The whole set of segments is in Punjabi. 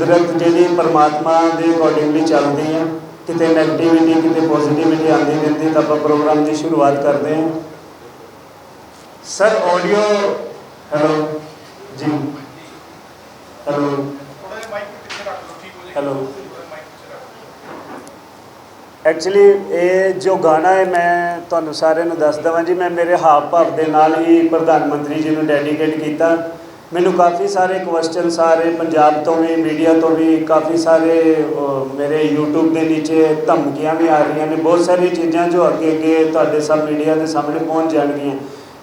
ਕੁਦਰਤ ਜਿਹੜੀ ਪਰਮਾਤਮਾ ਦੇ ਅਕੋਰਡਿੰਗਲੀ ਚੱਲਦੀ ਹੈ ਕਿਤੇ ਨੈਗੇਟਿਵਿਟੀ ਕਿਤੇ ਪੋਜ਼ਿਟਿਵਿਟੀ ਆਉਂਦੀ ਰਹਿੰਦੀ, ਤਾਂ ਆਪਾਂ ਪ੍ਰੋਗਰਾਮ ਦੀ ਸ਼ੁਰੂਆਤ ਕਰਦੇ ਹਾਂ ਸਰ ਆਡੀਓ ਹੈਲੋ ਜੀ। ਹੈਲੋ ਹੈਲੋ ਥੋੜਾ ਐਕਚੁਅਲੀ ਇਹ ਜੋ ਗਾਣਾ ਹੈ, ਮੈਂ ਤੁਹਾਨੂੰ ਸਾਰਿਆਂ ਨੂੰ ਦੱਸ ਦਵਾਂ ਜੀ, ਮੈਂ ਮੇਰੇ ਹਾਵ ਭਾਵ ਦੇ ਨਾਲ ਹੀ ਪ੍ਰਧਾਨ ਮੰਤਰੀ ਜੀ ਨੂੰ ਡੈਡੀਕੇਟ ਕੀਤਾ। ਮੈਨੂੰ ਕਾਫੀ ਸਾਰੇ ਕੁਐਸਚਨ ਸਾਰੇ ਪੰਜਾਬ ਤੋਂ ਵੀ ਮੀਡੀਆ ਤੋਂ ਵੀ, ਕਾਫੀ ਸਾਰੇ ਮੇਰੇ YouTube ਦੇ ਨੀਚੇ ਧਮਕੀਆਂ ਵੀ ਆ ਰਹੀਆਂ ਨੇ। ਬਹੁਤ ਸਾਰੀਆਂ ਚੀਜ਼ਾਂ ਜੋ ਅੱਗੇ ਅੱਗੇ ਤੁਹਾਡੇ ਸਭ ਮੀਡੀਆ ਦੇ ਸਾਹਮਣੇ ਪਹੁੰਚ ਜਾਣਗੀਆਂ।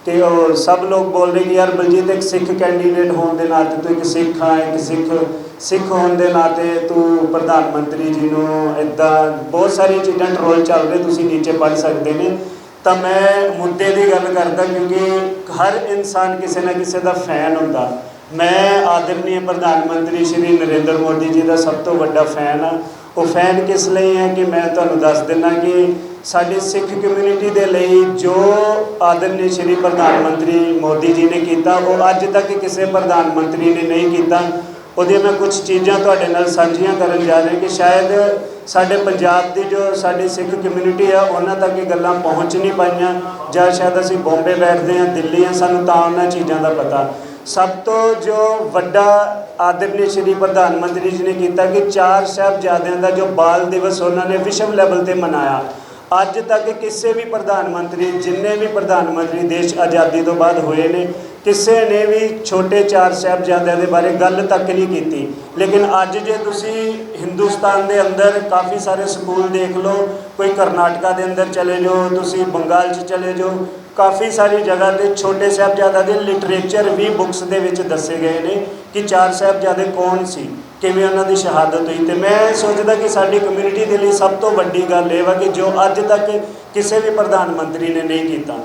ਤੇ ਉਹ ਸਭ ਲੋਕ ਬੋਲ ਰਹੇ ਕਿ ਯਾਰ ਬਲਜੀਤ ਇੱਕ ਸਿੱਖ ਕੈਂਡੀਡੇਟ ਹੋਣ ਦੇ ਨਾਤੇ ਤੂੰ ਇੱਕ ਸਿੱਖ ਆ, ਇੱਕ ਸਿੱਖ ਸਿੱਖ ਹੋਣ ਦੇ ਨਾਤੇ ਤੂੰ ਪ੍ਰਧਾਨ ਮੰਤਰੀ ਜੀ ਨੂੰ ਇਦਾਂ ਬਹੁਤ ਸਾਰੀਆਂ ਚੀਜ਼ਾਂ ਟਰੋਲ ਚੱਲ ਰਹੇ, ਤੁਸੀਂ ਨੀਚੇ ਪੜ੍ਹ ਸਕਦੇ ਨੇ। ਤਾਂ ਮੈਂ ਮੁੱਦੇ ਦੀ ਗੱਲ ਕਰਦਾ ਕਿਉਂਕਿ ਹਰ ਇਨਸਾਨ ਕਿਸੇ ਨਾ ਕਿਸੇ ਦਾ ਫੈਨ ਹੁੰਦਾ। ਮੈਂ ਆਦਰਨੀय ਪ੍ਰਧਾਨ ਮੰਤਰੀ ਸ਼੍ਰੀ ਨਰਿੰਦਰ ਮੋਦੀ ਜੀ ਦਾ ਸਭ ਤੋਂ ਵੱਡਾ ਫੈਨ ਆ ਉਹ ਫੈਨ ਕਿਸ ਲਈ ਹੈ ਕਿ ਮੈਂ ਤੁਹਾਨੂੰ ਦੱਸ ਦਿੰਦਾ ਕਿ ਸਾਡੀ ਸਿੱਖ ਕਮਿਊਨਿਟੀ ਦੇ ਲਈ ਜੋ ਆਦਰਨੀय ਸ਼੍ਰੀ ਪ੍ਰਧਾਨ ਮੰਤਰੀ ਮੋਦੀ ਜੀ ਨੇ ਕੀਤਾ, ਉਹ ਅੱਜ ਤੱਕ ਕਿਸੇ ਪ੍ਰਧਾਨ ਮੰਤਰੀ ਨੇ ਨਹੀਂ ਕੀਤਾ। ਉਹਦੀਆਂ ਮੈਂ ਕੁਝ ਚੀਜ਼ਾਂ ਤੁਹਾਡੇ ਨਾਲ ਸਾਂਝੀਆਂ ਕਰਨ ਜਾ ਰਿਹਾ ਕਿ ਸ਼ਾਇਦ ਸਾਡੇ ਪੰਜਾਬ ਦੀ ਜੋ ਸਾਡੀ ਸਿੱਖ ਕਮਿਊਨਿਟੀ ਆ, ਉਹਨਾਂ ਤੱਕ ਇਹ ਗੱਲਾਂ ਪਹੁੰਚ ਨਹੀਂ ਪਾਈਆਂ ਜਾਂ ਸ਼ਾਇਦ ਅਸੀਂ ਬੰਬੇ ਬੈਠਦੇ ਹਾਂ, ਦਿੱਲੀ ਹਾਂ, ਸਾਨੂੰ ਤਾਂ ਉਹਨਾਂ ਚੀਜ਼ਾਂ ਦਾ ਪਤਾ। ਸਭ ਤੋਂ ਜੋ ਵੱਡਾ ਆਦਰਨੀ ਸ਼੍ਰੀ ਪ੍ਰਧਾਨ ਮੰਤਰੀ ਜੀ ਨੇ ਕੀਤਾ ਕਿ ਚਾਰ ਸਾਹਿਬਜ਼ਾਦਿਆਂ ਦਾ ਜੋ ਬਾਲ ਦਿਵਸ ਉਹਨਾਂ ਨੇ ਵਿਸ਼ਵ ਲੈਵਲ ਤੇ ਮਨਾਇਆ। ਅੱਜ ਤੱਕ ਕਿਸੇ ਵੀ ਪ੍ਰਧਾਨ ਮੰਤਰੀ, ਜਿੰਨੇ ਵੀ ਪ੍ਰਧਾਨ ਮੰਤਰੀ ਦੇਸ਼ ਆਜ਼ਾਦੀ ਤੋਂ ਬਾਅਦ ਹੋਏ ਨੇ, ਕਿਸੇ ਨੇ ਵੀ ਛੋਟੇ ਚਾਰ ਸਾਹਿਬਜ਼ਾਦਿਆਂ ਦੇ ਬਾਰੇ ਗੱਲ ਤੱਕ ਨਹੀਂ ਕੀਤੀ। ਲੇਕਿਨ ਅੱਜ ਜੇ ਤੁਸੀਂ ਹਿੰਦੁਸਤਾਨ ਦੇ ਅੰਦਰ ਕਾਫੀ ਸਾਰੇ ਸਕੂਲ ਦੇਖ ਲਓ, ਕੋਈ ਕਰਨਾਟਕਾ ਦੇ ਅੰਦਰ ਚਲੇ ਜਾਓ, ਤੁਸੀਂ ਬੰਗਾਲ 'ਚ ਚਲੇ ਜਾਓ, ਕਾਫੀ ਸਾਰੀ ਜਗ੍ਹਾ ਤੇ ਛੋਟੇ ਸਾਹਿਬਜ਼ਾਦਿਆਂ ਦੇ ਲਿਟਰੇਚਰ ਵੀ ਬੁੱਕਸ ਦੇ ਵਿੱਚ ਦੱਸੇ ਗਏ ਨੇ ਕਿ ਚਾਰ ਸਾਹਿਬਜ਼ਾਦੇ ਕੌਣ ਸੀ। ਕਿਵੇਂ ਉਹਨਾਂ ਦੀ ਸ਼ਹਾਦਤ ਹੋਈ ਤੇ ਮੈਂ ਸੋਚਦਾ ਕਿ ਸਾਡੀ ਕਮਿਊਨਿਟੀ ਦੇ ਲਈ ਸਭ ਤੋਂ ਵੱਡੀ ਗੱਲ ਇਹ ਵਾ ਕਿ ਜੋ ਅੱਜ ਤੱਕ ਕਿਸੇ ਵੀ ਪ੍ਰਧਾਨ ਮੰਤਰੀ ਨੇ ਨਹੀਂ ਕੀਤਾ।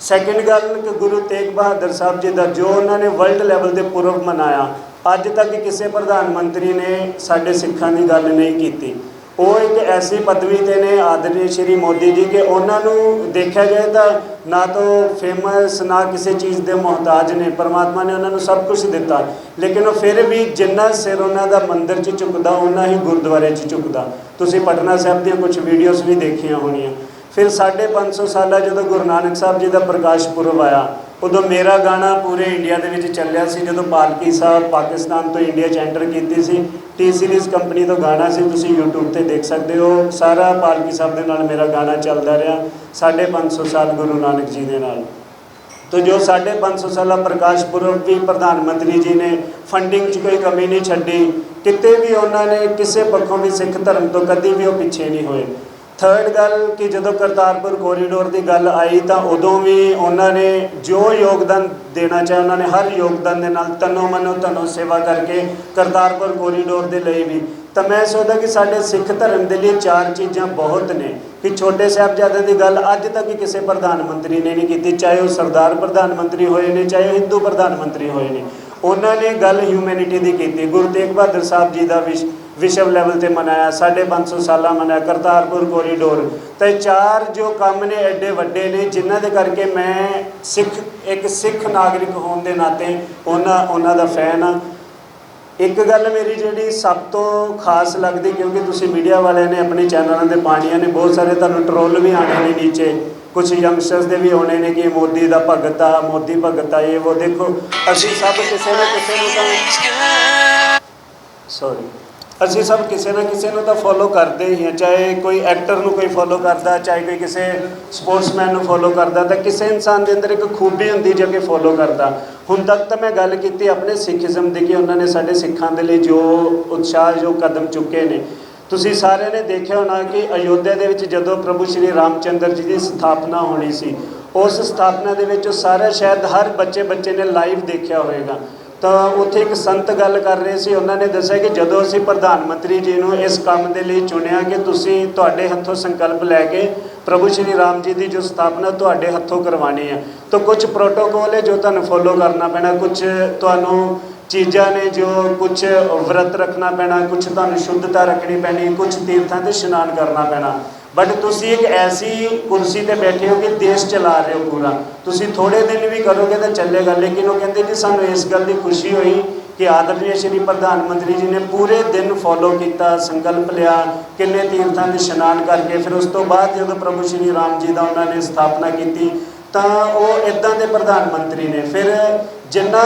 ਸੈਕਿੰਡ ਗੱਲ, ਕਿ ਗੁਰੂ ਤੇਗ ਬਹਾਦਰ ਸਾਹਿਬ ਜੀ ਦਾ ਜੋ ਉਹਨਾਂ ਨੇ ਵਰਲਡ ਲੈਵਲ ਤੇ ਪੁਰਬ ਮਨਾਇਆ, ਅੱਜ ਤੱਕ ਕਿਸੇ ਪ੍ਰਧਾਨ ਮੰਤਰੀ ਨੇ ਸਾਡੇ ਸਿੱਖਾਂ ਦੀ ਗੱਲ ਨਹੀਂ ਕੀਤੀ। ਉਹ ਇੱਕ ਐਸੀ ਪਦਵੀ ਤੇ ਨੇ ਆਦਰਣੀ ਸ਼੍ਰੀ ਮੋਦੀ ਜੀ ਕਿ ਉਹਨਾਂ ਨੂੰ ਦੇਖਿਆ ਜਾਏ ਤਾਂ ਨਾ ਤਾਂ ਫੇਮਸ ਨਾ ਕਿਸੇ ਚੀਜ਼ ਦੇ ਮੁਹਤਾਜ ਨੇ। ਪਰਮਾਤਮਾ ਨੇ ਉਹਨਾਂ ਨੂੰ ਸਭ ਕੁਝ ਦਿੱਤਾ। ਲੇਕਿਨ ਉਹ ਫਿਰ ਵੀ ਜਿੰਨਾ ਸਿਰ ਉਹਨਾਂ ਦਾ ਮੰਦਿਰ 'ਚ ਝੁਕਦਾ ਉਹਨਾਂ ਹੀ ਗੁਰਦੁਆਰੇ 'ਚ ਝੁਕਦਾ। ਤੁਸੀਂ ਪਟਨਾ ਸਾਹਿਬ ਦੀਆਂ ਕੁਝ ਵੀਡੀਓਜ਼ ਵੀ ਦੇਖੀਆਂ ਹੋਣੀਆਂ। ਫਿਰ 550 ਸਾਲਾ ਜਦੋਂ ਗੁਰੂ ਨਾਨਕ ਸਾਹਿਬ ਜੀ ਦਾ ਪ੍ਰਕਾਸ਼ ਪੁਰਬ ਆਇਆ, ਉਦੋਂ ਮੇਰਾ ਗਾਣਾ ਪੂਰੇ ਇੰਡੀਆ ਦੇ ਵਿੱਚ ਚੱਲਿਆ ਸੀ, ਜਦੋਂ ਪਾਲਕੀ ਸਾਹਿਬ ਪਾਕਿਸਤਾਨ ਤੋਂ ਇੰਡੀਆ 'ਚ ਐਂਟਰ ਕੀਤੀ ਸੀ। ਟੀ ਸੀਰੀਜ਼ ਕੰਪਨੀ ਤੋਂ ਗਾਣਾ ਸੀ, ਤੁਸੀਂ YouTube ਤੇ ਦੇਖ ਸਕਦੇ ਹੋ। ਸਾਰਾ ਪਾਲਕੀ ਸਾਹਿਬ ਦੇ ਨਾਲ ਮੇਰਾ ਗਾਣਾ ਚੱਲਦਾ ਰਿਹਾ 550 ਸਾਲ ਗੁਰੂ ਨਾਨਕ ਜੀ ਦੇ ਨਾਲ। ਤੋ ਜੋ 550 ਸਾਲਾ ਪ੍ਰਕਾਸ਼ ਪੁਰਬ ਵੀ ਪ੍ਰਧਾਨ ਮੰਤਰੀ ਜੀ ਨੇ ਫੰਡਿੰਗ 'ਚ ਕੋਈ ਕਮੀ ਨਹੀਂ ਛੱਡੀ, ਕਿਤੇ ਵੀ ਉਹਨਾਂ ਨੇ ਕਿਸੇ ਪੱਖੋਂ ਵੀ ਸਿੱਖ ਧਰਮ ਤੋਂ ਕਦੀ ਵੀ ਉਹ ਪਿੱਛੇ ਨਹੀਂ ਹੋਏ। ਥਰਡ ਗੱਲ ਕਿ ਜਦੋਂ ਕਰਤਾਰਪੁਰ ਕੋਰੀਡੋਰ ਦੀ ਗੱਲ ਆਈ ਤਾਂ ਉਦੋਂ ਵੀ ਉਹਨਾਂ ਨੇ ਜੋ ਯੋਗਦਾਨ ਦੇਣਾ ਚਾਹਿਆ, ਉਹਨਾਂ ਨੇ ਹਰ ਯੋਗਦਾਨ ਦੇ ਨਾਲ ਤਨੋ ਮਨੋ ਧਨੋ ਸੇਵਾ ਕਰਕੇ ਕਰਤਾਰਪੁਰ ਕੋਰੀਡੋਰ ਦੇ ਲਈ ਵੀ। ਤਾਂ ਮੈਂ ਸੋਚਦਾ ਕਿ ਸਾਡੇ ਸਿੱਖ ਧਰਮ ਦੇ ਲਈ ਚਾਰ ਚੀਜ਼ਾਂ ਬਹੁਤ ਨੇ ਕਿ ਛੋਟੇ ਸਾਹਿਬਜ਼ਾਦਿਆਂ ਦੀ ਗੱਲ ਅੱਜ ਤੱਕ ਕਿਸੇ ਪ੍ਰਧਾਨ ਮੰਤਰੀ ਨੇ ਨਹੀਂ ਕੀਤੀ, ਚਾਹੇ ਉਹ ਸਰਦਾਰ ਪ੍ਰਧਾਨ ਮੰਤਰੀ ਹੋਏ ਨੇ, ਚਾਹੇ ਉਹ ਹਿੰਦੂ ਪ੍ਰਧਾਨ ਮੰਤਰੀ ਹੋਏ ਨੇ। ਉਹਨਾਂ ਨੇ ਗੱਲ ਹਿਊਮੈਨਿਟੀ ਦੀ ਕੀਤੀ। ਗੁਰੂ ਤੇਗ ਬਹਾਦਰ ਸਾਹਿਬ ਜੀ ਦਾ ਵਿਸ਼, ਵਿਸ਼ਵ ਲੈਵਲ ਤੇ ਮਨਾਇਆ 550 ਸਾਲਾ ਮਨਾਇਆ, ਕਰਤਾਰਪੁਰ ਕੋਰੀਡੋਰ ਤੇ ਚਾਰ ਜੋ ਕੰਮ ਨੇ ਐਡੇ ਵੱਡੇ ਨੇ, ਜਿਨ੍ਹਾਂ ਦੇ ਕਰਕੇ ਮੈਂ ਸਿੱਖ, ਇੱਕ ਸਿੱਖ ਨਾਗਰਿਕ ਹੋਣ ਦੇ ਨਾਤੇ ਉਹਨਾਂ ਉਹਨਾਂ ਦਾ ਫੈਨ ਆ। ਇੱਕ ਗੱਲ ਮੇਰੀ ਜਿਹੜੀ ਸਭ ਤੋਂ ਖਾਸ ਲੱਗਦੀ, ਕਿਉਂਕਿ ਤੁਸੀਂ ਮੀਡੀਆ ਵਾਲਿਆਂ ਨੇ ਆਪਣੇ ਚੈਨਲਾਂ ਦੇ ਪਾਣੀਆਂ ਨੇ, ਬਹੁਤ ਸਾਰੇ ਤੁਹਾਨੂੰ ਟਰੋਲ ਵੀ ਆਣੇ ਨੇ ਨੀਚੇ। ਕੁਝ ਯੰਗਸਟਰਸ ਦੇ ਵੀ ਆਉਣੇ ਨੇ ਕਿ ਮੋਦੀ ਦਾ ਭਗਤ ਆ, ਮੋਦੀ ਭਗਤ ਆ, ਇਹ ਉਹ ਦੇਖੋ। ਅਸੀਂ ਸਭ ਕਿਸੇ ਨਾ ਕਿਸੇ ਨੂੰ ਤਾਂ ਸੌਰੀ ਅਸੀਂ ਸਭ ਕਿਸੇ ਨਾ ਕਿਸੇ ਨੂੰ ਤਾਂ ਫੋਲੋ ਕਰਦੇ ਹੀ ਹਾਂ, ਚਾਹੇ ਕੋਈ ਐਕਟਰ ਨੂੰ ਕੋਈ ਫੋਲੋ ਕਰਦਾ, ਚਾਹੇ ਕੋਈ ਕਿਸੇ ਸਪੋਰਟਸਮੈਨ ਨੂੰ ਫੋਲੋ ਕਰਦਾ, ਤਾਂ ਕਿਸੇ ਇਨਸਾਨ ਦੇ ਅੰਦਰ ਇੱਕ ਖੂਬੀ ਹੁੰਦੀ ਜੋ ਕਿ ਫੋਲੋ ਕਰਦਾ। ਹੁਣ ਤੱਕ ਤਾਂ ਮੈਂ ਗੱਲ ਕੀਤੀ ਆਪਣੇ ਸਿੱਖੀਜ਼ਮ ਦੀ ਕਿ ਉਹਨਾਂ ਨੇ ਸਾਡੇ ਸਿੱਖਾਂ ਦੇ ਲਈ ਜੋ ਉਤਸ਼ਾਹ, ਜੋ ਕਦਮ ਚੁੱਕੇ ਨੇ। ਤੁਸੀਂ ਸਾਰਿਆਂ ਨੇ ਦੇਖਿਆ ਹੋਣਾ ਕਿ ਅਯੋਧਿਆ ਦੇ ਵਿੱਚ ਜਦੋਂ ਪ੍ਰਭੂ ਸ਼੍ਰੀ ਰਾਮਚੰਦਰ ਜੀ ਦੀ ਸਥਾਪਨਾ ਹੋਣੀ ਸੀ, ਉਸ ਸਥਾਪਨਾ ਦੇ ਵਿੱਚ ਉਹ ਸਾਰਾ ਸ਼ਾਇਦ ਹਰ ਬੱਚੇ ਬੱਚੇ ਨੇ ਲਾਈਵ ਦੇਖਿਆ ਹੋਵੇਗਾ। ਤਾਂ ਉੱਥੇ ਇੱਕ ਸੰਤ ਗੱਲ ਕਰ ਰਹੇ ਸੀ, ਉਹਨਾਂ ਨੇ ਦੱਸਿਆ ਕਿ ਜਦੋਂ ਅਸੀਂ ਪ੍ਰਧਾਨ ਮੰਤਰੀ ਜੀ ਨੂੰ ਇਸ ਕੰਮ ਦੇ ਲਈ ਚੁਣਿਆ ਕਿ ਤੁਸੀਂ ਤੁਹਾਡੇ ਹੱਥੋਂ ਸੰਕਲਪ ਲੈ ਕੇ ਪ੍ਰਭੂ ਸ਼੍ਰੀ ਰਾਮ ਜੀ ਦੀ ਜੋ ਸਥਾਪਨਾ ਤੁਹਾਡੇ ਹੱਥੋਂ ਕਰਵਾਣੀ ਹੈ, ਤਾਂ ਕੁਝ ਪ੍ਰੋਟੋਕੋਲ ਹੈ ਜੋ ਤੁਹਾਨੂੰ ਫੋਲੋ ਕਰਨਾ ਪੈਣਾ ਕੁਝ ਤੁਹਾਨੂੰ ਚੀਜ਼ਾਂ ਨੇ ਜੋ ਕੁਝ ਵਰਤ ਰੱਖਣਾ ਪੈਣਾ ਕੁਝ ਤੁਹਾਨੂੰ ਸ਼ੁੱਧਤਾ ਰੱਖਣੀ ਪੈਣੀ ਕੁਝ ਤੀਰਥਾਂ ਤੇ ਇਸ਼ਨਾਨ ਕਰਨਾ ਪੈਣਾ। ਬਟ ਤੁਸੀਂ ਇੱਕ ਐਸੀ ਕੁਰਸੀ ਤੇ ਬੈਠੇ ਹੋ ਕਿ ਦੇਸ਼ ਚਲਾ ਰਹੇ ਹੋ ਪੂਰਾ। ਤੁਸੀਂ ਥੋੜੇ ਦਿਨ ਵੀ ਕਰੋਗੇ ਤਾਂ ਚੱਲੇਗਾ ਲੇਕਿਨ ਉਹ ਕਹਿੰਦੇ ਕਿ ਸਾਨੂੰ ਇਸ ਗੱਲ ਦੀ ਖੁਸ਼ੀ ਹੋਈ ਕਿ ਆਦਰਣੀय ਸ਼੍ਰੀ ਪ੍ਰਧਾਨ ਮੰਤਰੀ ਜੀ ਨੇ ਪੂਰੇ ਦਿਨ ਫੋਲੋ ਕੀਤਾ, ਸੰਕਲਪ ਲਿਆ, ਕਿੰਨੇ ਤੀਰਥਾਂ ਦੇ ਇਸ਼ਨਾਨ ਕਰਕੇ, ਫਿਰ ਉਸ ਤੋਂ ਬਾਅਦ ਜਦੋਂ ਪ੍ਰਭੂ ਸ਼੍ਰੀ ਰਾਮ ਜੀ ਦਾ ਉਹਨਾਂ ਨੇ ਸਥਾਪਨਾ ਕੀਤੀ, ਤਾਂ ਉਹ ਇਦਾਂ ਦੇ ਪ੍ਰਧਾਨ ਮੰਤਰੀ ਨੇ। ਫਿਰ ਜਿੰਨਾ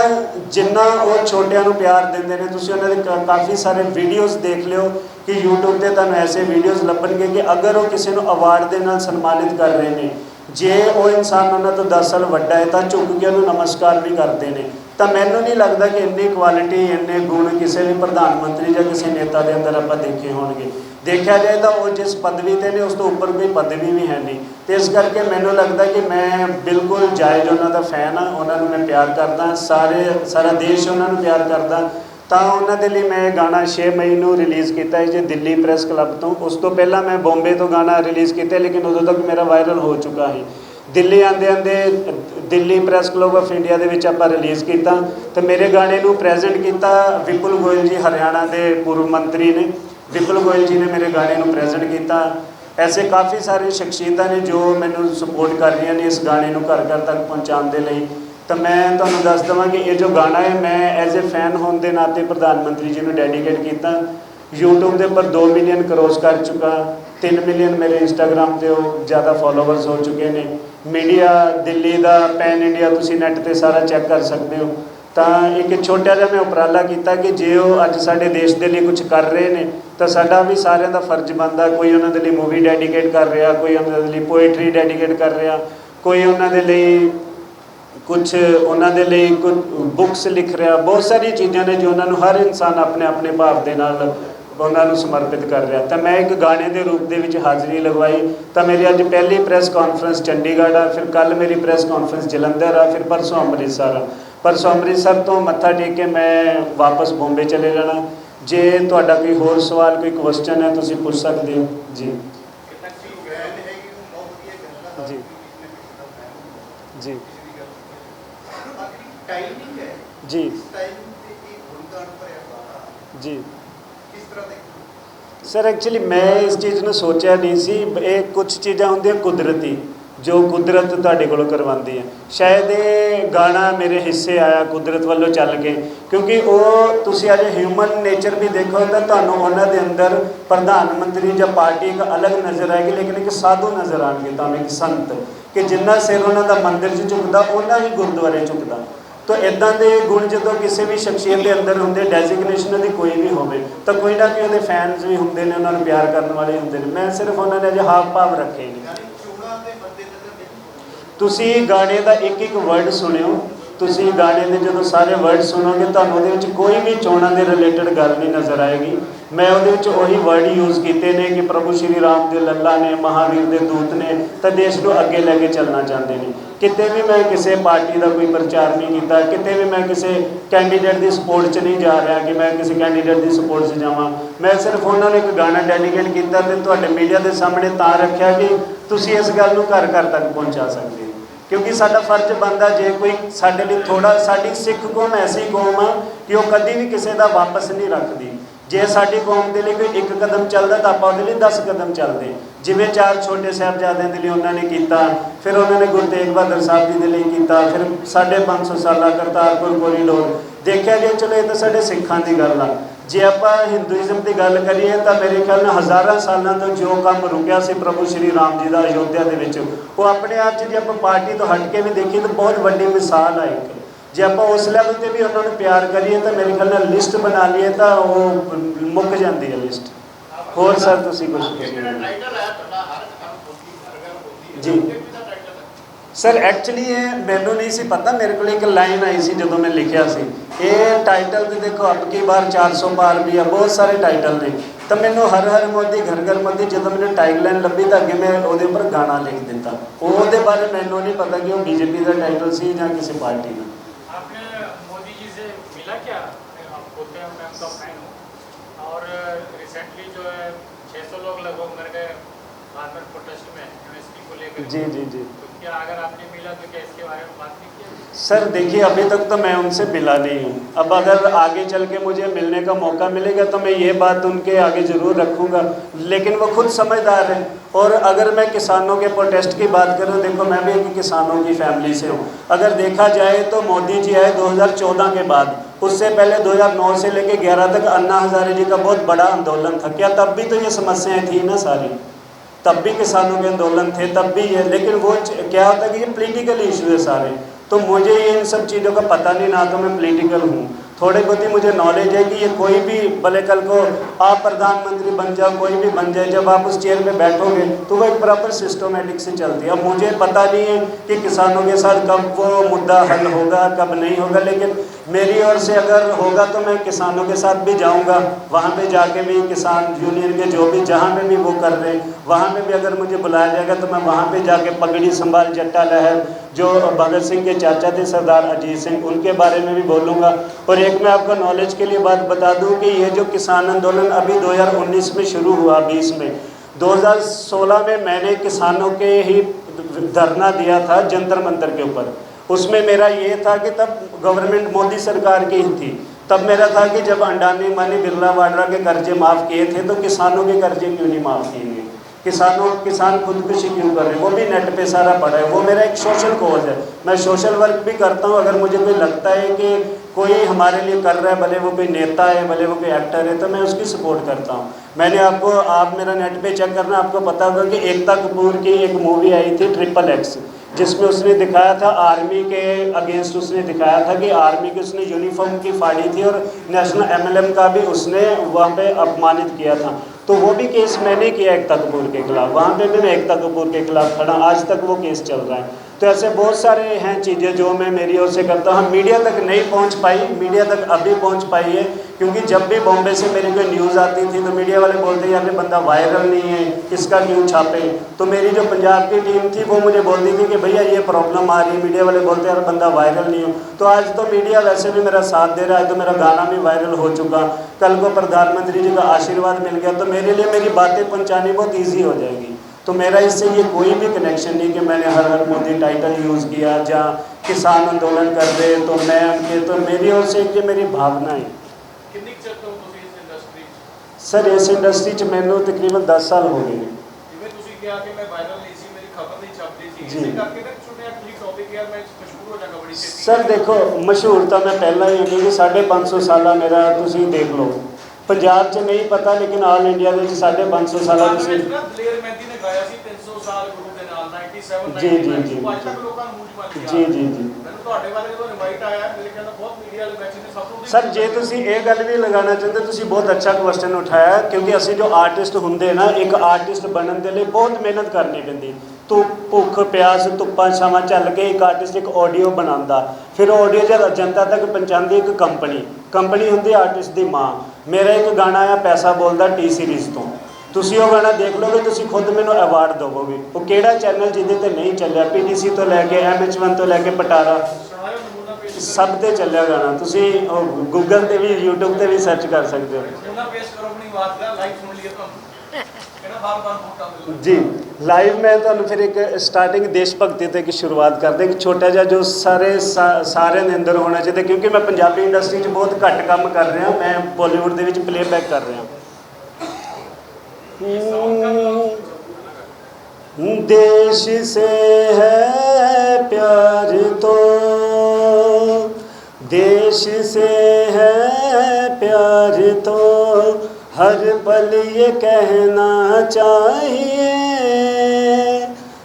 ਜਿੰਨਾ ਉਹ ਛੋਟਿਆਂ ਨੂੰ ਪਿਆਰ ਦਿੰਦੇ ਨੇ, ਤੁਸੀਂ ਉਹਨਾਂ ਦੇ ਕਾਫੀ ਸਾਰੇ ਵੀਡੀਓਜ਼ ਦੇਖ ਲਿਓ। ਕਿ YouTube ਤੇ ਤੁਹਾਨੂੰ ਐਸੇ ਵੀਡੀਓਜ਼ ਲੱਭਣਗੇ ਕਿ ਅਗਰ ਉਹ ਕਿਸੇ ਨੂੰ ਅਵਾਰਡ ਦੇ ਨਾਲ ਸਨਮਾਨਿਤ ਕਰ ਰਹੇ ਨੇ, ਜੇ ਉਹ ਇਨਸਾਨ ਉਹਨਾਂ ਤੋਂ 10 ਸਾਲ ਵੱਡਾ ਹੈ ਤਾਂ ਝੁਕ ਕੇ ਉਹਨੂੰ ਨਮਸਕਾਰ ਵੀ ਕਰਦੇ ਨੇ। ਤਾਂ ਮੈਨੂੰ ਨਹੀਂ ਲੱਗਦਾ ਕਿ ਇੰਨੀ ਕੁਆਲਿਟੀ ਇੰਨੇ ਗੁਣ ਕਿਸੇ ਵੀ ਪ੍ਰਧਾਨ ਮੰਤਰੀ ਜਾਂ ਕਿਸੇ ਨੇਤਾ ਦੇ ਅੰਦਰ ਆਪਾਂ ਦੇਖੇ ਹੋਣਗੇ। ਦੇਖਿਆ ਜਾਏ ਤਾਂ ਉਹ ਜਿਸ ਪਦਵੀ ਤੇ ਨੇ, ਉਸ ਤੋਂ ਉੱਪਰ ਕੋਈ ਪਦਵੀ ਵੀ ਹੈ ਨਹੀਂ। ਤੇ ਇਸ ਕਰਕੇ ਮੈਨੂੰ ਲੱਗਦਾ ਕਿ ਮੈਂ ਬਿਲਕੁਲ ਜਾਇਜ਼ ਉਹਨਾਂ ਦਾ ਫੈਨ ਆ ਉਹਨਾਂ ਨੂੰ ਮੈਂ ਪਿਆਰ ਕਰਦਾ, ਸਾਰੇ, ਸਾਰਾ ਦੇਸ਼ ਉਹਨਾਂ ਨੂੰ ਪਿਆਰ ਕਰਦਾ। ਤਾਂ ਉਹਨਾਂ ਦੇ ਲਈ ਮੈਂ ਗਾਣਾ 6 ਮਈ ਨੂੰ ਰਿਲੀਜ਼ ਕੀਤਾ ਹੈ ਜੇ ਦਿੱਲੀ ਪ੍ਰੈਸ ਕਲੱਬ ਤੋਂ। ਉਸ ਤੋਂ ਪਹਿਲਾਂ ਮੈਂ ਬੰਬੇ ਤੋਂ ਗਾਣਾ ਰਿਲੀਜ਼ ਕੀਤਾ, ਲੇਕਿਨ ਉਦੋਂ ਤੱਕ ਮੇਰਾ ਵਾਇਰਲ ਹੋ ਚੁੱਕਾ ਹੈ ਦਿੱਲੀ ਆਂਦੇ ਆਂਦੇ Delhi press club of India ਦੇ ਵਿੱਚ ਆਪਾਂ ਰਿਲੀਜ਼ ਕੀਤਾ। ਤੇ ਮੇਰੇ ਗਾਣੇ ਨੂੰ ਪ੍ਰੈਜ਼ੈਂਟ ਕੀਤਾ ਵਿਪੁਲ ਗੋਇਲ ਜੀ ਹਰਿਆਣਾ ਦੇ ਪੂਰਵ ਮੰਤਰੀ ਨੇ। ਵਿਪੁਲ ਗੋਇਲ ਜੀ ਨੇ ਮੇਰੇ ਗਾਣੇ ਨੂੰ ਪ੍ਰੈਜ਼ੈਂਟ ਕੀਤਾ। ਐਸੇ ਕਾਫੀ ਸਾਰੇ ਸ਼ਖਸੀਅਤਾਂ ਨੇ ਜੋ ਮੈਨੂੰ ਸਪੋਰਟ ਕਰ ਰਹੀਆਂ ਨੇ ਇਸ ਗਾਣੇ ਨੂੰ ਘਰ ਘਰ ਤੱਕ ਪਹੁੰਚਾਉਣ ਦੇ ਲਈ। ਤਾਂ ਮੈਂ ਤੁਹਾਨੂੰ ਦੱਸ ਦਵਾਂ ਕਿ ਇਹ ਜੋ ਗਾਣਾ ਹੈ, ਮੈਂ ਐਜ਼ ਅ ਫੈਨ ਹੋਣ ਦੇ ਨਾਤੇ ਪ੍ਰਧਾਨ ਮੰਤਰੀ ਜੀ ਨੂੰ ਡੈਡੀਕੇਟ ਕੀਤਾ। YouTube ਦੇ ਉੱਪਰ 2 ਮਿਲੀਅਨ ਕਰੋਸ ਕਰ ਚੁੱਕਾ 3 ਮਿਲੀਅਨ ਮੇਰੇ Instagram ਤੇ ਉਹ ਜ਼ਿਆਦਾ ਫਾਲੋਅਰਸ ਹੋ ਚੁੱਕੇ ਨੇ। ਮੀਡੀਆ ਦਿੱਲੀ ਦਾ ਪੈਨ ਇੰਡੀਆ ਤੁਸੀਂ ਨੈਟ ਤੇ ਸਾਰਾ ਚੈੱਕ ਕਰ ਸਕਦੇ ਹੋ। ਤਾਂ ਇੱਕ ਛੋਟਾ ਜਿਹਾ ਮੈਂ ਉਪਰਾਲਾ ਕੀਤਾ ਕਿ ਜੇ ਉਹ ਅੱਜ ਸਾਡੇ ਦੇਸ਼ ਦੇ ਲਈ ਕੁਝ ਕਰ ਰਹੇ ਨੇ, ਤਾਂ ਸਾਡਾ ਵੀ ਸਾਰਿਆਂ ਦਾ ਫਰਜ਼ ਬਣਦਾ, ਕੋਈ ਉਹਨਾਂ ਦੇ ਲਈ ਮੂਵੀ ਡੈਡੀਕੇਟ ਕਰ ਰਿਹਾ, ਕੋਈ ਉਹਨਾਂ ਦੇ ਲਈ ਪੋਇਟਰੀ ਡੈਡੀਕੇਟ ਕਰ ਰਿਹਾ, ਕੋਈ ਉਹਨਾਂ ਦੇ ਲਈ ਕੁਝ ਉਹਨਾਂ ਦੇ ਲਈ ਕੁਝ ਬੁੱਕਸ ਲਿਖ ਰਿਹਾ ਬਹੁਤ ਸਾਰੀਆਂ ਚੀਜ਼ਾਂ ਨੇ ਜੋ ਉਹਨਾਂ ਨੂੰ ਹਰ ਇਨਸਾਨ ਆਪਣੇ ਆਪਣੇ ਭਾਵ ਦੇ ਨਾਲ ਉਹਨਾਂ ਨੂੰ ਸਮਰਪਿਤ ਕਰ ਰਿਹਾ। ਤਾਂ ਮੈਂ ਇੱਕ ਗਾਣੇ ਦੇ ਰੂਪ ਦੇ ਵਿੱਚ ਹਾਜ਼ਰੀ ਲਗਵਾਈ। ਤਾਂ ਮੇਰੀ ਅੱਜ ਪਹਿਲੀ ਪ੍ਰੈਸ ਕਾਨਫਰੰਸ ਚੰਡੀਗੜ੍ਹ ਆ ਫਿਰ ਕੱਲ ਮੇਰੀ ਪ੍ਰੈਸ ਕਾਨਫਰੰਸ ਜਲੰਧਰ ਆ ਫਿਰ ਪਰਸੋਂ ਅੰਮ੍ਰਿਤਸਰ ਆ। ਪਰਸੋਂ ਅੰਮ੍ਰਿਤਸਰ ਤੋਂ ਮੱਥਾ ਟੇਕ ਕੇ ਮੈਂ ਵਾਪਸ ਬੰਬੇ ਚਲੇ ਜਾਣਾ। ਜੇ ਤੁਹਾਡਾ ਕੋਈ ਹੋਰ ਸਵਾਲ ਕੋਈ ਕੁਐਸਚਨ ਹੈ ਤੁਸੀਂ ਪੁੱਛ ਸਕਦੇ ਹੋ। ਜੀ। ਜੀ। ਜੀ। ਟਾਈਮਿੰਗ ਹੈ। ਜੀ। ਤੇ ਗੁਣਗਾਨ ਭਰਿਆ ਜੀ। ਕਿਸ ਤਰ੍ਹਾਂ ਦੇ ਸਰ ਐਕਚੁਅਲੀ ਮੈਂ ਇਸ ਚੀਜ਼ ਨੂੰ ਸੋਚਿਆ ਨਹੀਂ ਸੀ। ਇਹ ਕੁਝ ਚੀਜ਼ਾਂ ਹੁੰਦੀਆਂ ਕੁਦਰਤੀ ਜੋ ਕੁਦਰਤ ਤੁਹਾਡੇ ਕੋਲੋਂ ਕਰਵਾਉਂਦੀ ਹੈ। ਸ਼ਾਇਦ ਇਹ ਗਾਣਾ ਮੇਰੇ ਹਿੱਸੇ ਆਇਆ ਕੁਦਰਤ ਵੱਲੋਂ ਚੱਲ ਕੇ ਕਿਉਂਕਿ ਉਹ ਤੁਸੀਂ ਅੱਜ ਹਿਊਮਨ ਨੇਚਰ ਵੀ ਦੇਖੋ ਤਾਂ ਤੁਹਾਨੂੰ ਉਹਨਾਂ ਦੇ ਅੰਦਰ ਪ੍ਰਧਾਨ ਮੰਤਰੀ ਜਾਂ ਪਾਰਟੀ ਇੱਕ ਅਲੱਗ ਨਜ਼ਰ ਆਏਗੀ ਲੇਕਿਨ ਇੱਕ ਸਾਧੂ ਨਜ਼ਰ ਆਣਗੇ ਤੁਹਾਨੂੰ ਇੱਕ ਸੰਤ। ਕਿ ਜਿੰਨਾ ਸਿਰ ਉਹਨਾਂ ਦਾ ਮੰਦਿਰ 'ਚ ਝੁਕਦਾ ਉਹਨਾਂ ਹੀ ਗੁਰਦੁਆਰੇ ਝੁਕਦਾ। ਤਾਂ ਇਦਾਂ ਦੇ ਗੁਣ ਜਦੋਂ ਕਿਸੇ ਵੀ ਸ਼ਖਸੀਅਤ ਦੇ ਅੰਦਰ ਹੁੰਦੇ ਡੈਜ਼ਿਗਨੇਸ਼ਨ ਦੀ ਕੋਈ ਵੀ ਹੋਵੇ ਤਾਂ ਕੋਈ ਨਾ ਕੋਈ ਉਹਦੇ ਫੈਨਸ ਵੀ ਹੁੰਦੇ ਨੇ ਉਹਨਾਂ ਨੂੰ ਪਿਆਰ ਕਰਨ ਵਾਲੇ ਹੁੰਦੇ ਨੇ। ਮੈਂ ਸਿਰਫ ਉਹਨਾਂ ਅਜੇ ਹਾਵ ਭਾਵ ਰੱਖੇ ਨੇ। ਤੁਸੀਂ ਗਾਣੇ ਦਾ ਇੱਕ ਇੱਕ ਵਰਡ ਸੁਣਿਓ। ਤੁਸੀਂ ਗਾਣੇ ਦੇ ਜਦੋਂ ਸਾਰੇ ਵਰਡ ਸੁਣੋਗੇ, ਤੁਹਾਨੂੰ ਉਹਦੇ ਵਿੱਚ ਕੋਈ ਵੀ ਚੋਣਾਂ ਦੇ ਰਿਲੇਟਡ ਗੱਲ ਨਹੀਂ ਨਜ਼ਰ ਆਏਗੀ। ਮੈਂ ਉਹਦੇ ਵਿੱਚ ਉਹੀ ਵਰਡ ਯੂਜ਼ ਕੀਤੇ ਨੇ ਕਿ ਪ੍ਰਭੂ ਸ਼੍ਰੀ ਰਾਮ ਦੇ ਲੱਲਾ ਨੇ, ਮਹਾਵੀਰ ਦੇ ਦੂਤ ਨੇ ਤਾਂ ਦੇਸ਼ ਨੂੰ ਅੱਗੇ ਲੈ ਕੇ ਚੱਲਣਾ ਚਾਹੁੰਦੇ ਨੇ। ਕਿਤੇ ਵੀ ਮੈਂ ਕਿਸੇ ਪਾਰਟੀ ਦਾ ਕੋਈ ਪ੍ਰਚਾਰ ਨਹੀਂ ਕੀਤਾ, ਕਿਤੇ ਵੀ ਮੈਂ ਕਿਸੇ ਕੈਂਡੀਡੇਟ ਦੀ ਸਪੋਰਟ 'ਚ ਨਹੀਂ ਜਾ ਰਿਹਾ ਕਿ ਮੈਂ ਕਿਸੇ ਕੈਂਡੀਡੇਟ ਦੀ ਸਪੋਰਟ 'ਚ ਜਾਵਾਂ। ਮੈਂ ਸਿਰਫ ਉਹਨਾਂ ਨੂੰ ਇੱਕ ਗਾਣਾ ਡੈਡੀਕੇਟ ਕੀਤਾ ਤੇ ਤੁਹਾਡੇ ਮੀਡੀਆ ਦੇ ਸਾਹਮਣੇ ਤਾਂ ਰੱਖਿਆ ਕਿ ਤੁਸੀਂ ਇਸ ਗੱਲ ਨੂੰ ਘਰ ਘਰ ਤੱਕ ਪਹੁੰਚਾ ਸਕਦੇ ਕਿਉਂਕਿ ਸਾਡਾ ਫਰਜ਼ ਬਣਦਾ ਜੇ ਕੋਈ ਸਾਡੇ ਲਈ ਥੋੜਾ ਸਾਡੀ ਸਿੱਖ ਕੌਮ ਐਸੀ ਕੌਮ ਆ ਕਿ ਉਹ ਕਦੀ ਵੀ ਕਿਸੇ ਦਾ ਵਾਪਸ ਨਹੀਂ ਰੱਖਦੀ। ਜੇ ਸਾਡੀ ਕੌਮ ਦੇ ਲਈ ਕੋਈ ਇੱਕ ਕਦਮ ਚੱਲਦਾ ਤਾਂ ਆਪਾਂ ਉਹਦੇ ਲਈ 10 ਕਦਮ ਚੱਲਦੇ। ਜਿਵੇਂ ਚਾਰ ਛੋਟੇ ਸਾਹਿਬਜ਼ਾਦਿਆਂ ਦੇ ਲਈ ਉਹਨਾਂ ਨੇ ਕੀਤਾ, ਫਿਰ ਉਹਨਾਂ ਨੇ ਗੁਰੂ ਤੇਗ ਬਹਾਦਰ ਸਾਹਿਬ ਜੀ ਦੇ ਲਈ ਕੀਤਾ, ਫਿਰ 550 ਸਾਲਾ ਕਰਤਾਰਪੁਰ ਕੋਰੀਡੋਰ ਦੇਖਿਆ ਜੇ, ਚਲੋ ਇਹ ਤਾਂ ਸਾਡੇ ਸਿੱਖਾਂ ਦੀ ਗੱਲ ਆ। ਜੇ ਆਪਾਂ ਹਿੰਦੂਇਜ਼ਮ ਦੀ ਗੱਲ ਕਰੀਏ ਤਾਂ ਮੇਰੇ ਖਿਆਲ ਨਾਲ ਹਜ਼ਾਰਾਂ ਸਾਲਾਂ ਤੋਂ ਜੋ ਕੰਮ ਰੁਕਿਆ ਸੀ ਪ੍ਰਭੂ ਸ਼੍ਰੀ ਰਾਮ ਜੀ ਦਾ ਅਯੋਧਿਆ ਦੇ ਵਿੱਚ ਉਹ ਆਪਣੇ ਆਪ 'ਚ ਜੇ ਆਪਾਂ ਪਾਰਟੀ ਤੋਂ ਹਟ ਕੇ ਵੀ ਦੇਖੀਏ ਤਾਂ ਬਹੁਤ ਵੱਡੀ ਮਿਸਾਲ ਆ ਇੱਕ। ਜੇ ਆਪਾਂ ਉਸ ਲੈਵਲ ਤੇ ਵੀ ਉਹਨਾਂ ਨੂੰ ਪਿਆਰ ਕਰੀਏ ਤਾਂ ਮੇਰੇ ਖਿਆਲ ਨਾਲ ਲਿਸਟ ਬਣਾ ਲਈਏ ਤਾਂ ਉਹ ਮੁੱਕ ਜਾਂਦੀ ਹੈ ਲਿਸਟ ਹੋਰ ਸਰ ਤੁਸੀਂ ਕੁਝ ਜੀ। ਇਹ ਵੀ ਦਾ ਟਾਈਟਲ ਹੈ ਸਰ ਐਕਚੁਅਲੀ ਇਹ ਮੈਨੂੰ ਨਹੀਂ ਸੀ ਪਤਾ ਮੇਰੇ ਕੋਲ ਇੱਕ ਲਾਈਨ ਆਈ ਸੀ ਜਦੋਂ ਮੈਂ ਲਿਖਿਆ ਸੀ ਇਹ ਟਾਈਟਲ ਤੇ ਦੇਖੋ ਅਬ ਕੀ ਬਾਰ 400 ਪਾਰ ਵੀ ਆ ਬਹੁਤ ਸਾਰੇ ਟਾਈਟਲ ਨੇ ਤਾਂ ਮੈਨੂੰ ਹਰ ਹਰ ਮੋਦੀ ਘਰ ਘਰ ਮੋਦੀ ਜਦੋਂ ਮੈਨੂੰ ਟਾਈਟਲਾਈਨ ਲੱਭੀ ਤਾਂ ਅੱਗੇ ਮੈਂ ਉਹਦੇ ਉੱਪਰ ਗਾਣਾ ਲਿਖ ਦਿੱਤਾ ਉਹਦੇ ਬਾਰੇ ਮੈਨੂੰ ਨਹੀਂ ਪਤਾ ਕਿ ਉਹ ਬੀਜੇਪੀ ਦਾ ਟਾਈਟਲ ਸੀ ਜਾਂ ਕਿਸੇ ਪਾਰਟੀ ਦਾ आपने मोदी जी से मिला क्या आप बोलते हैं मैं उनका फैन हूँ और रिसेंटली जो है 600 लोग लगभग मर गए फार्मर प्रोटेस्ट में यूनिवर्सिटी جی جی جی۔ سر دیکھیے ابھی تک تو میں ان سے ملا نہیں ہوں۔ اب اگر آگے چل کے مجھے ملنے کا موقع ملے گا تو میں یہ بات ان کے آگے ضرور رکھوں گا۔ لیکن وہ خود سمجھدار ہیں۔ اور اگر میں کسانوں کے پروٹیسٹ کی بات کروں دیکھو میں بھی ایک کسانوں کی فیملی سے ہوں۔ اگر دیکھا جائے تو مودی جی آئے دو ہزار چودہ کے بعد۔ اس سے پہلے دو ہزار نو سے لے کے گیارہ تک انا ہزارے جی کا بہت بڑا آندولن تھا۔ کیا تب بھی تو یہ سمسیاں تھیں نا ساری؟ تب بھی کسانوں کے اندولن تھے، تب بھی یہ، لیکن وہ کیا ہوتا ہے کہ یہ پولیٹیکل ایشو ہے سارے۔ تو مجھے یہ ان سب چیزوں کا پتہ نہیں، نہ تو میں پولیٹیکل ہوں۔ تھوڑے بہت ہی مجھے نالج ہے کہ یہ کوئی بھی بلے کل کو آپ پردھان منتری بن جاؤ، کوئی بھی بن جائے، جب آپ اس چیئر پہ بیٹھو گے تو وہ ایک پراپر سسٹمیٹک سے چلتی ہے۔ اب مجھے پتہ نہیں ہے کہ کسانوں کے ساتھ کب وہ مدعا حل ہوگا، کب نہیں ہوگا، لیکن میری اور سے اگر ہوگا تو میں کسانوں کے ساتھ بھی جاؤں گا۔ وہاں پہ جا کے بھی کسان یونین کے جو بھی جہاں میں بھی وہ کر رہے ہیں۔ وہاں میں بھی اگر مجھے بلایا جائے گا تو میں وہاں پہ جا کے پگڑی، سنبھال، جٹا لہر جو بھگت سنگھ کے چاچا تھے، سردار اجیت سنگھ، ان کے بارے میں بھی بولوں گا۔ اور ایک میں آپ کو نالج کے لیے بات بتا دوں کہ یہ جو کسان اندولن ابھی دو ہزار انیس میں شروع ہوا، بیس میں۔ دو ہزار سولہ میں میں نے کسانوں کے ہی دھرنا دیا تھا جنتر منتر کے اوپر۔ اس میں میرا یہ تھا کہ تب گورنمنٹ مودی سرکار کی ہی تھی۔ تب میرا تھا کہ جب انڈانی مانی برلا واڈرا کے قرضے معاف کیے تھے تو کسانوں کے قرضے کیوں نہیں معاف کیے گئے؟ کسانوں، کسان خودکشی کیوں کر رہے ہیں؟ وہ بھی نیٹ پہ سارا پڑا ہے۔ وہ میرا ایک سوشل کوز ہے۔ میں سوشل ورک بھی کرتا ہوں۔ اگر مجھے کوئی لگتا ہے کہ کوئی ہمارے لیے کر رہا ہے، بھلے وہ کوئی نیتا ہے، بھلے وہ کوئی ایکٹر ہے، تو میں اس کی سپورٹ کرتا ہوں۔ میں نے آپ کو، آپ میرا نیٹ پہ چیک کرنا، آپ کو پتا ہوگا کہ ایکتا کپور کی ایک مووی آئی تھی ٹرپل ایکس جس میں اس نے دکھایا تھا آرمی کے اگینسٹ اس نے دکھایا تھا کہ آرمی کے اس نے یونیفارم کی فاڑی تھی اور نیشنل ایم ایل ایم کا بھی اس نے وہاں پہ اپمانت کیا تھا۔ تو وہ بھی کیس میں نے کیا ایک تکبور کے خلاف۔ وہاں پہ بھی میں ایک تکبور کے خلاف کھڑا آج تک وہ کیس چل رہا ہے۔ تو ایسے بہت سارے ہیں چیزیں جو میں میری اور سے کرتا ہوں۔ میڈیا تک نہیں پہنچ پائی، میڈیا تک ابھی پہنچ پائی ہے۔ کیونکہ جب بھی بامبے سے میری کوئی نیوز آتی تھی تو میڈیا والے بولتے ہیں، یار بندہ وائرل نہیں ہے، کس کا نیوز چھاپے؟ تو میری جو پنجاب کی ٹیم تھی وہ مجھے بولتی تھی کہ بھیا یہ پرابلم آ رہی ہے۔ میڈیا والے بولتے یار بندہ وائرل نہیں ہو۔ تو آج تو میڈیا ویسے بھی میرا ساتھ دے رہا ہے، تو میرا گانا بھی وائرل ہو چکا۔ کل کو پردھان منتری جی کا آشیرواد مل گیا، تو میرے لیے میری باتیں پہنچانی بہت ایزی ہو جائے گی۔ तो मेरा इससे ये कोई भी कनेक्शन नहीं कि मैंने हर हर मोदी टाइटल यूज़ किया जहाँ किसान आंदोलन कर रहे तो मैं उनके तो मेरी ओर से ये मेरी भावना है ਕਿੰਨੀ ਕੁ ਚਿਰ ਤੋਂ ਤੁਸੀਂ ਇਸ ਇੰਡਸਟਰੀ 'ਚ ਸਰ ਇਸ ਇੰਡਸਟਰੀ 'ਚ ਮੈਨੂੰ ਤਕਰੀਬਨ 10 ਸਾਲ ਹੋ ਗਏ ਨੇ ਜਿਵੇਂ ਤੁਸੀਂ ਕਿਹਾ ਕਿ ਮੈਂ ਵਾਇਰਲ ਨਹੀਂ ਸੀ ਮੇਰੀ ਖਬਰ ਨਹੀਂ ਛਪਦੀ ਸੀ ਜੀ। ਇਸੇ ਕਰਕੇ ਨਾ ਛੋਟੇ ਕਲਿੱਕ ਟੌਪਿਕ ਯਾਰ ਮੈਂ ਮਸ਼ਹੂਰ ਹੋ ਜਾਗਾ ਬੜੀ ਛੇਤੀ ਸਰ ਦੇਖੋ ਮਸ਼ਹੂਰ ਤਾਂ ਮੈਂ ਪਹਿਲਾਂ ਹੀ ਹਾਂ ਕਿ 550 ਸਾਲਾ ਮੇਰਾ ਤੁਸੀਂ ਦੇਖ ਲਓ ਪੰਜਾਬ 'ਚ ਨਹੀਂ ਪਤਾ ਲੇਕਿਨ ਆਲ ਇੰਡੀਆ ਦੇ ਵਿੱਚ 550 ਸਾਲਾ ਤੁਸੀਂ ਨਾ ਦਲੇਰ ਮਹਿੰਦੀ ਨੇ ਗਾਇਆ ਸੀ 300 ਸਾਲ ਗੁਰੂ ਦੇ ਨਾਲ 97 ਜੀ, ਜੀ, ਜੀ। ਉਹ ਅੱਜ ਤੱਕ ਲੋਕਾਂ ਨੂੰ ਮੂੰਹ ਬਣ ਗਿਆ ਜੀ ਜੀ ਜੀ। ਮੈਨੂੰ ਤੁਹਾਡੇ ਬਾਰੇ ਜਦੋਂ ਇਨਵਾਈਟ ਆਇਆ ਮੇਰੇ ਕਹਿੰਦਾ ਬਹੁਤ ਮੀਡੀਆ ਵਾਲੇ ਬੈਠੇ ਨੇ ਸਭ ਨੂੰ ਉਹਦੀ- ਸਰ ਜੇ ਤੁਸੀਂ ਇਹ ਗੱਲ ਵੀ ਲਗਾਉਣਾ ਚਾਹੁੰਦੇ ਤੁਸੀਂ ਬਹੁਤ ਅੱਛਾ ਕੁਐਸਚਨ ਉਠਾਇਆ ਕਿਉਂਕਿ ਅਸੀਂ ਜੋ ਆਰਟਿਸਟ ਹੁੰਦੇ ਨਾ ਇੱਕ ਆਰਟਿਸਟ ਬਣਨ ਦੇ ਲਈ ਬਹੁਤ ਮਿਹਨਤ ਕਰਨੀ ਪੈਂਦੀ। ਧੁੱਪ ਭੁੱਖ ਪਿਆਸ ਧੁੱਪਾਂ ਛਾਵਾਂ ਝੱਲ ਕੇ ਇੱਕ ਆਰਟਿਸਟ ਇੱਕ ਆਡੀਓ ਬਣਾਉਂਦਾ। ਫਿਰ ਆਡੀਓ ਜਦ ਜਨਤਾ ਤੱਕ ਪਹੁੰਚਾਉਂਦੀ ਇੱਕ ਕੰਪਨੀ ਕੰਪਨੀ ਹੁੰਦੀ ਆਰਟਿਸਟ ਦੀ ਮਾਂ। ਮੇਰਾ ਇੱਕ ਗਾਣਾ ਆ ਪੈਸਾ ਬੋਲਦਾ ਟੀ ਸੀਰੀਜ਼ ਤੋਂ। ਤੁਸੀਂ ਉਹ ਗਾਣਾ ਦੇਖ ਲਓਗੇ, ਤੁਸੀਂ ਖੁਦ ਮੈਨੂੰ ਅਵਾਰਡ ਦੇਵੋਗੇ। ਉਹ ਕਿਹੜਾ ਚੈਨਲ ਜਿਹਦੇ ਤੇ ਨਹੀਂ ਚੱਲਿਆ? ਪੀਟੀਸੀ ਤੋਂ ਲੈ ਕੇ ਐਮਐਚ1 ਤੋਂ ਲੈ ਕੇ ਪਟਾਰਾ ਸਭ ਤੇ ਚੱਲਿਆ ਗਾਣਾ। ਤੁਸੀਂ ਗੂਗਲ ਤੇ ਵੀ, YouTube ਤੇ ਵੀ ਸਰਚ ਕਰ ਸਕਦੇ ਹੋ। ਜੀ ਲਾਈਵ ਮੈਂ ਤੁਹਾਨੂੰ ਫਿਰ ਇੱਕ ਸਟਾਰਟਿੰਗ ਦੇਸ਼ ਭਗਤੀ ਤੇ ਇੱਕ ਸ਼ੁਰੂਆਤ ਕਰਦੇ, ਇੱਕ ਛੋਟਾ ਜਿਹਾ ਜੋ ਸਾਰੇ ਸਾਰਿਆਂ ਦੇ ਅੰਦਰ ਹੋਣਾ ਚਾਹੀਦਾ, ਕਿਉਂਕਿ ਮੈਂ ਪੰਜਾਬੀ ਇੰਡਸਟਰੀ 'ਚ ਬਹੁਤ ਘੱਟ ਕੰਮ ਕਰ ਰਿਹਾ, ਮੈਂ ਬਾਲੀਵੁੱਡ ਦੇ ਵਿੱਚ ਪਲੇਬੈਕ ਕਰ ਰਿਹਾ। ਦੇਸ਼ ਸੇ ਹੈ ਪਿਆਰ ਤੋ, ਦੇਸ਼ ਸੇ ਹੈ ਪਿਆਰ ਤੋ। ہر پل یہ کہنا چاہیے،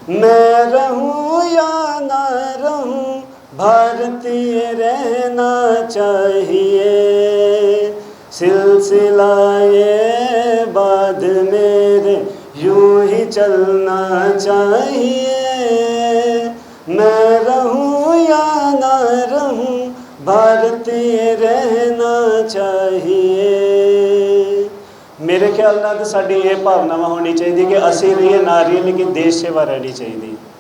میں رہوں یا نہ رہوں، بھارتی رہنا چاہیے۔ سلسلہ بعد میرے یوں ہی چلنا چاہیے۔ میں رہوں یا نہ رہوں، بھارتی رہنا چاہیے۔ ਮੇਰੇ ਖਿਆਲ ਨਾਲ ਤਾਂ ਸਾਡੀ ਇਹ ਭਾਵਨਾਵਾਂ ਹੋਣੀ ਚਾਹੀਦੀ ਕਿ ਅਸੀਂ ਰਹੀਏ ਨਾ ਰਹੀਏ ਲੇਕਿਨ ਦੇਸ਼ ਸੇਵਾ ਰਹਿਣੀ ਚਾਹੀਦੀ।